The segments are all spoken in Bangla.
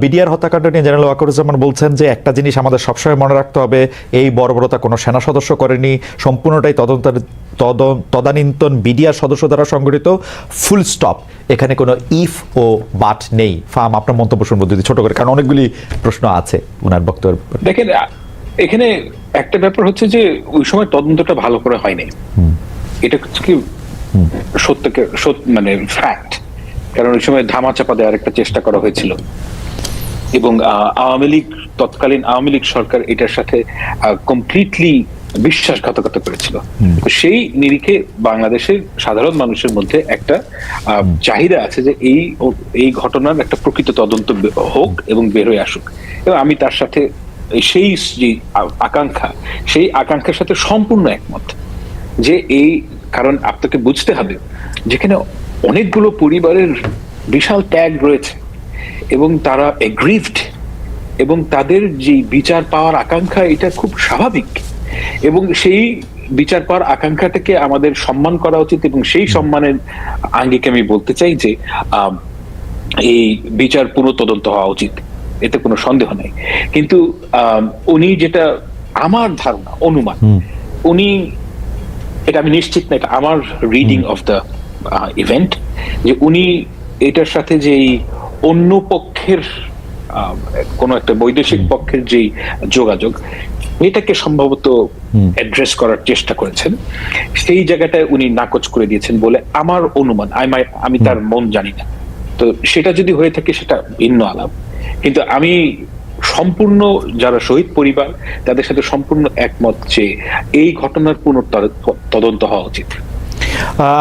বিডিআর হত্যাকাণ্ড নিয়ে জেনারেল ওয়াকরুজ্জামান বলছেন যে একটা জিনিস আমাদের সবসময় মনে রাখতে হবে এই বর্বরতা কোনো সেনা সদস্য করেনি সম্পূর্ণটাই তদন্তের তদন- তদানীন্তন বিডিআর সদস্য দ্বারা সংগঠিত ফুল স্টপ এখানে কোনো ইফ ও বাট নেই। ফার্ম আপনার মন্তব্য শুনব যদি ছোট করে কারণ অনেকগুলি প্রশ্ন আছে ওনার বক্তব্য দেখেন এখানে একটা ব্যাপার হচ্ছে যে ওই সময় তদন্তটা ভালো করে হয়নি। এটা হচ্ছে কি সত্যকে সত্য মানে ফ্যাক্ট কারণ ওই সময় ধামাচাপা দেওয়ার একটা চেষ্টা করা হয়েছিল। এবং আওয়ামী লীগ তৎকালীন আওয়ামী লীগ সরকার এটার সাথে কমপ্লিটলি বিশ্বাসঘাতকতা করেছিল। সেই নিরিখে বাংলাদেশের সাধারণ মানুষের মধ্যে একটা চাহিদা আছে যে এই এই ঘটনার একটা প্রকৃত তদন্ত হোক এবং বের হয়ে আসুক। এবং আমি তার সাথে সেই যে আকাঙ্ক্ষা সেই আকাঙ্ক্ষার সাথে সম্পূর্ণ একমত যে এই কারণ আপনাকে বুঝতে হবে যেখানে অনেকগুলো পরিবারের বিশাল ত্যাগ রয়েছে। এবং তারা এগ্রিভড এবং তাদের যে বিচার পাওয়ার আকাঙ্ক্ষা এটা খুব স্বাভাবিক। এবং সেই বিচার পাওয়ার আকাঙ্ক্ষাটাকে আমাদের সম্মান করা উচিত এবং সেই সম্মানের আঙ্গিকে আমি বলতে চাই যে এই বিচার পুনঃ তদন্ত হওয়া উচিত। এতে কোনো সন্দেহ নাই। কিন্তু উনি যেটা আমার ধারণা অনুমান উনি এটা আমি নিশ্চিত না এটা আমার রিডিং অফ দ্য ইভেন্ট যে উনি এটার সাথে যেই অন্য পক্ষের কোনো একটা বৈদেশিক পক্ষের যেই যোগাযোগ এটাকে সম্ভবত অ্যাড্রেস করার চেষ্টা করেছেন। সেই জায়গাটায় উনি নাকচ করে দিয়েছেন বলে আমার অনুমান। আমি আমি তার মন জানি না। তো সেটা যদি হয়ে থাকে সেটা ভিন্ন আলাপ। কিন্তু আমি সম্পূর্ণ যারা শহীদ পরিবার তাদের সাথে সম্পূর্ণ একমত যে এই ঘটনার পুনঃ তদন্ত হওয়া উচিত।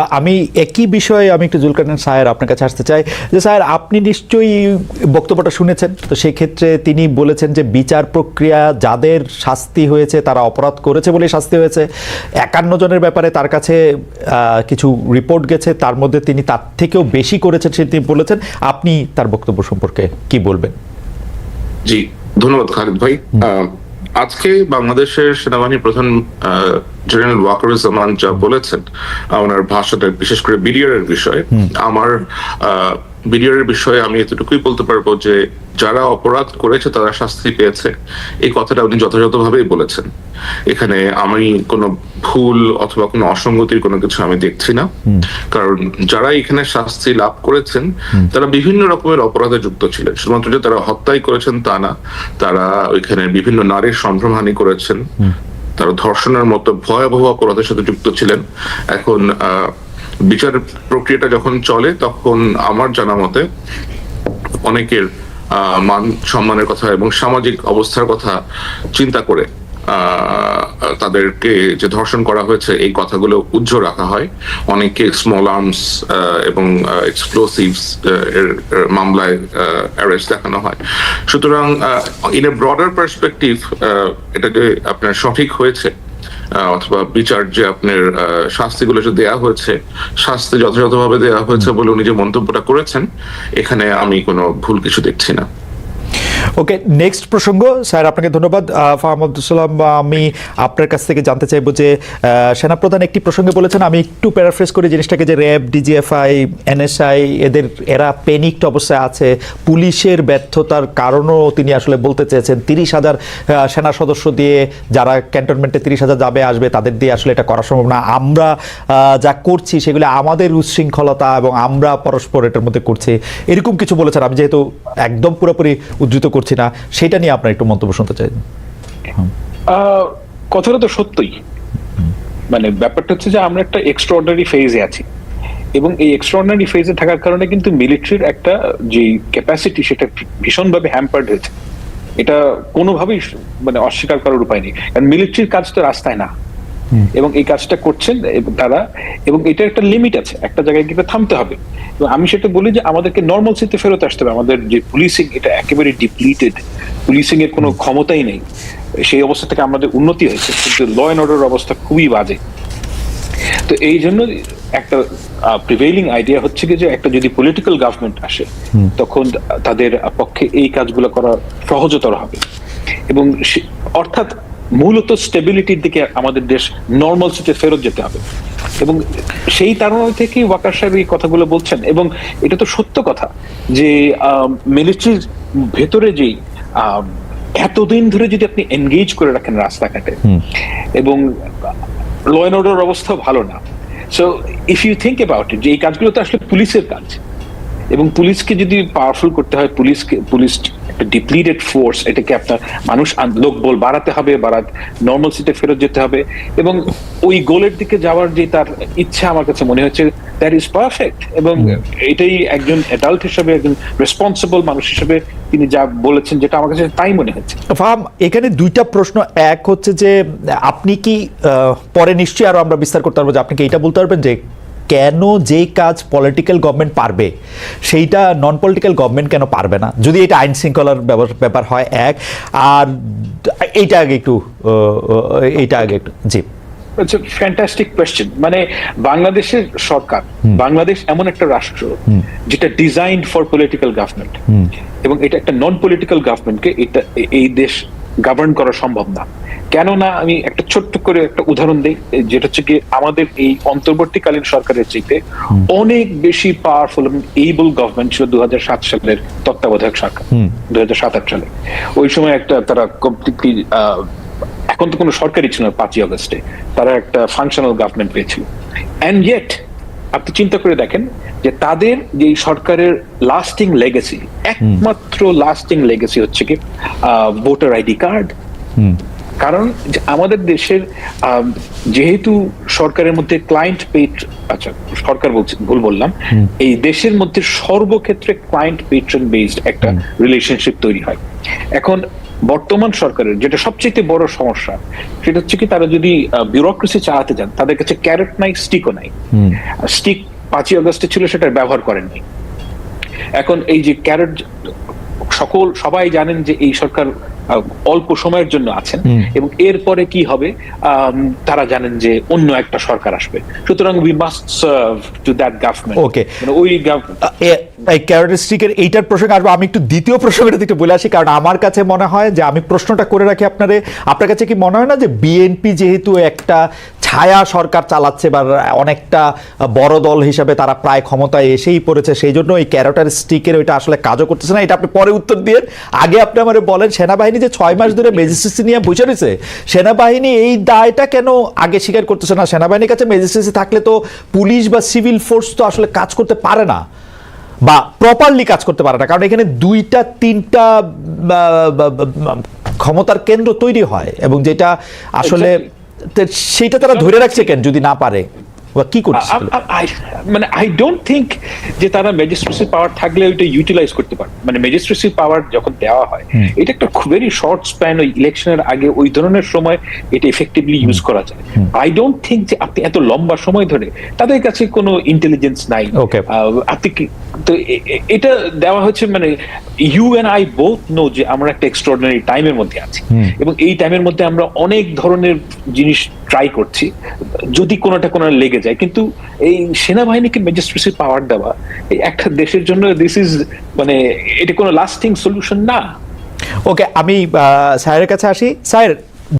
আমি একই বিষয়ে আমি একটু জুলকারনান সাহের আপনার কাছে আসতে চাই যে স্যার আপনি নিশ্চয়ই বক্তব্যটা শুনেছেন। তো সেই ক্ষেত্রে তিনি বলেছেন যে বিচার প্রক্রিয়া যাদের শাস্তি হয়েছে তারা অপরাধ করেছে বলে শাস্তি হয়েছে। একান্ন জনের ব্যাপারে তার কাছে আহ, কিছু রিপোর্ট গেছে তার মধ্যে তিনি তার থেকেও বেশি করেছেন সে তিনি বলেছেন। আপনি তার বক্তব্য সম্পর্কে কি বলবেন? জি ধন্যবাদ খালিদ ভাই। আজকে বাংলাদেশের সেনাবাহিনী প্রধান জেনারেল ওয়াকারুজ্জামান যা বলেছেন ওনার ভাষাটা বিশেষ করে বিডিআর এর বিষয়ে আমার বিডিআর বিষয়ে আমি এতটুকুই বলতে পারব যে যারা অপরাধ করেছে তারা শাস্তি পেয়েছে। এই কথাটা উনি যথাযথভাবেই বলেছেন। এখানে আমি কোনো ভুল অথবা কোনো অসঙ্গতির কোনো কিছু আমি দেখছি না। কারণ যারা এখানে শাস্তি লাভ করেছেন তারা বিভিন্ন রকমের অপরাধে যুক্ত ছিলেন। শুধুমাত্র যে তারা হত্যাই করেছেন তা না তারা ওইখানে বিভিন্ন নারীর সম্ভ্রমহানি করেছেন। তারা ধর্ষণের মতো ভয়াবহ অপরাধের সাথে যুক্ত ছিলেন। এখন আহ, বিচার প্রক্রিয়াটা যখন চলে, তখন আমার জানা মতে অনেকের মান সম্মানের কথা এবং সামাজিক অবস্থার কথা চিন্তা করে তাদেরকে যে ধর্ষণ করা হয়েছে, এই কথাগুলো উজ্জ্বল রাখা হয়। অনেকে স্মল আর্মস এবং এক্সপ্লোসিভস এর মামলায় অ্যারেস্ট দেখানো হয়। সুতরাং ইন এ ব্রডার পার্সপেক্টিভ এটাকে আপনার সঠিক হয়েছে। অথবা বিচার যে আপনার শাস্তিগুলো যে দেয়া হয়েছে, শাস্তি যথাযথভাবে দেয়া হয়েছে বলে উনি যে মন্তব্যটা করেছেন, এখানে আমি কোনো ভুল কিছু দেখছি না। ওকে নেক্সট প্রসঙ্গ, স্যার, আপনাকে ধন্যবাদ। ফাহাম আব্দুলসালাম আমি আপনার কাছ থেকে জানতে চাইব যে সেনাপ্রধান একটি প্রসঙ্গে বলেছেন, আমি একটু প্যারাফ্রেস করি জিনিসটাকে, যে র্যাব, ডিজিএফআই, এনএসআই, এদের, এরা পেনিকড অবস্থায় আছে। পুলিশের ব্যর্থতার কারণও তিনি আসলে বলতে চেয়েছেন। তিরিশ হাজার সেনা সদস্য দিয়ে যারা ক্যান্টনমেন্টে তিরিশ হাজার যাবে, আসবে, তাদের দিয়ে আসলে এটা করা সম্ভব না। আমরা যা করছি সেগুলো আমাদের উচ্ছৃঙ্খলতা এবং আমরা পরস্পর এটার মধ্যে করছি। এরকম কিছু বলেছেন। আমি যেহেতু একদম পুরোপুরি উদ্ধৃত করছি না, সেটা নিয়ে আপনার একটু মন্তব্য শুনতে চাই। কথাটা তো সত্যই। মানে ব্যাপারটা হচ্ছে যে আমরা একটা এক্সট্রাঅর্ডিনারি ফেজে আছি এবং এই এক্সট্রাঅর্ডিনারি ফেজে থাকার কারণে কিন্তু মিলিটারির একটা যে ক্যাপাসিটি সেটা ভীষণভাবে হ্যাম্পার্ড হয়েছে। এটা কোনোভাবেই মানে অস্বীকার করার উপায় নেই। কারণ মিলিটারির কাজ তো রাস্তায় না। এবং এই কাজটা করছেন তারা এবং এটার একটা লিমিট আছে একটা জায়গায় গিয়ে থামতে হবে। এবং আমি সেটা বলি যে আমাদেরকে নর্মাল সিতে ফেরত আসতে হবে। আমাদের যে পুলিশিং এটা একেবারে ডিপ্লিটেড পুলিশিং এর কোনো ক্ষমতাই নেই। সেই অবস্থা থেকে আমাদের উন্নতি হয়েছে কিন্তু ল অ্যান্ড অর্ডার অবস্থা খুবই বাজে। তো এই জন্য একটা প্রিভেইলিং আইডিয়া হচ্ছে কি যে একটা যদি পলিটিক্যাল গভর্নমেন্ট আসে তখন তাদের পক্ষে এই কাজগুলো করা সহজতর হবে। এবং অর্থাৎ মূলত স্টেবিলিটির দিকে আমাদের দেশ নর্মাল সিটে ফেরত যেতে হবে। এবং সেই তারণা থেকেই ওয়াকার সাহেব এই কথাগুলো বলছেন। এবং এটা তো সত্য কথা যে মিলিটারির ভেতরে যেই এতদিন ধরে যদি আপনি এনগেজ করে রাখেন রাস্তাঘাটে এবং ল অ্যান্ড অর্ডার অবস্থা ভালো না। So if you think about it যে এই কাজগুলো তো আসলে পুলিশের কাজ। এবং পুলিশকে যদি পাওয়ারফুল করতে হয় পুলিশকে পুলিশ একটা ডিপ্লিটেড ফোর্স এটাকে আপনার মানুষ লোকবল বাড়াতে হবে বাড়াত নর্মাল সিটে ফেরত যেতে হবে এবং ওই গোলের দিকে যাওয়ার যে তার ইচ্ছা আমার কাছে মনে হচ্ছে দ্যাট ইজ পারফেক্ট এবং এটাই একজন অ্যাডাল্ট হিসেবে একজন রেসপন্সিবল মানুষ হিসেবে তিনি যা বলেছেন যেটা আমার কাছে তাই মনে হচ্ছে। ফাহাম এখানে দুইটা প্রশ্ন এক হচ্ছে যে আপনি কি পরে নিশ্চয়ই আরও আমরা বিস্তার করতে পারব যে আপনি কি এটা বলতে পারবেন যে কেন যেই কাজ পলিটিক্যাল গভর্নমেন্ট পারবে সেইটা নন পলিটিক্যাল গভর্নমেন্ট কেন পারবে না? যদি এটা আইন শৃঙ্খলার ব্যাপার- হয় এক আর এইটা আগে একটু এইটা আগে একটু জি। ইটস ফ্যান্টাস্টিক কোয়েশ্চেন মানে বাংলাদেশের সরকার বাংলাদেশ এমন একটা রাষ্ট্র যেটা ডিজাইন ফর পলিটিক্যাল গভর্নমেন্ট এবং এটা একটা নন পলিটিক্যাল গভর্নমেন্টকে এটা এই দেশ গভর্ন করা সম্ভব না। কেননা আমি একটা ছোট্ট করে একটা উদাহরণ দিই যেটা হচ্ছে কি আমাদের এই অন্তর্বর্তীকালীন সরকারের চাইতে অনেক বেশি পাওয়ারফুল এবং এইবল গভর্নমেন্ট ছিল হাজার সাত সালের তত্ত্বাবধায়ক সরকার দু হাজার সালে। ওই সময় একটা তারা কমপ্লিটলি এখন তো কোনো সরকারই ছিল না পাঁচই অগস্টে তারা একটা ফাংশনাল গভর্নমেন্ট পেয়েছিল। অ্যান্ড ইয়েট আপনি চিন্তা করে দেখেন যে তাদের যে সরকারের লাস্টিং লেগেসি একমাত্র লাস্টিং লেগেসি হচ্ছে কি ভোটার আইডি কার্ড কারণ আমাদের দেশের যেহেতু সরকারের মধ্যে ক্লায়েন্ট পেট আচ্ছা সরকার বলছি ভুল বললাম। এই দেশের মধ্যে সর্বক্ষেত্রে ক্লায়েন্ট পেট্রন বেসড একটা রিলেশনশিপ তৈরি হয়। এখন বর্তমান সরকারের যেটা সবচেয়ে বড় সমস্যা সেটা হচ্ছে কি তারা যদি বিউরোক্রেসি চালাতে যান তাদের কাছে ক্যারেট নাই স্টিকও নাই। স্টিক পাঁচই অগস্টে ছিল সেটার ব্যবহার করেননি। এখন এই যে ক্যারেট সকল সবাই জানেন যে এই সরকার অল্প সময়ের জন্য আছেন এবং এরপরে কি হবে? তারা জানেন যে অন্য একটা সরকার আসবে। সুতরাং we must serve to that government. মানে ওই এই ক্যারেক্টারিস্টিকের এইটার প্রসঙ্গে আসব। আমি একটু দ্বিতীয় প্রসঙ্গটা একটু বলে আসি কারণ আমার কাছে মনে হয় যে আমি প্রশ্নটা করে রাখি আপনারে। আপনার কাছে কি মনে হয় না যে বিএনপি যেহেতু একটা ছায়া সরকার চালাচ্ছে বা অনেকটা বড় দল হিসাবে তারা প্রায় ক্ষমতায় এসেই পড়েছে, সেই জন্য এই ক্যারেক্টারিস্টিকের ওইটা আসলে কাজও করতেছে না। এটা আপনি পরে উত্তর দিয়ে আগে আপনি আমার বলেন, সেনাবাহিনী যে ছয় মাস ধরে ম্যাজিস্ট্রেসি নিয়ে বসে রয়েছে, সেনাবাহিনী এই দায়টা কেন আগে স্বীকার করতেছে না? সেনাবাহিনীর কাছে ম্যাজিস্ট্রেসি থাকলে তো পুলিশ বা সিভিল ফোর্স তো আসলে কাজ করতে পারে না বা প্রপারলি কাজ করতে পারে না, কারণ এখানে দুইটা, তিনটা ক্ষমতার কেন্দ্র তৈরি হয় এবং যেটা আসলে সেইটা তারা ধরে রাখছে কেন যদি না পারে? বা কি করছে মানে আই ডোন্ট থিঙ্ক যে তারা ম্যাজিস্ট্রেসি পাওয়ার থাকলে ওইটা ইউটিলাইজ করতে পারে মানে ম্যাজিস্ট্রেসি পাওয়ার যখন দেওয়া হয় এটা একটা ভেরি শর্ট স্প্যান ওই ইলেকশনের আগে ওই ধরনের সময় এটা এফেক্টিভলি ইউজ করা যায়। আই ডোন্ট থিঙ্ক যে আপনি এত লম্বা সময় ধরে তাদের কাছে কোনো ইন্টেলিজেন্স নাই। আপনি কি তো এটা দেওয়া হচ্ছে মানে you and I both know যে আমরা একটা এক্সট্রাঅর্ডিনারি টাইমের মধ্যে আছি। এবং এই টাইমের মধ্যে আমরা অনেক ধরনের জিনিস ট্রাই করছি, যদি কোনোটা কোনো লেগে যায়। কিন্তু এই সেনাবাহিনীকে ম্যাজিস্ট্রেসির পাওয়ার দেওয়া, এই একটা দেশের জন্য দিস ইজ মানে এটা কোনো লাস্টিং সলিউশন না। ওকে আমি স্যারের কাছে আসি। স্যার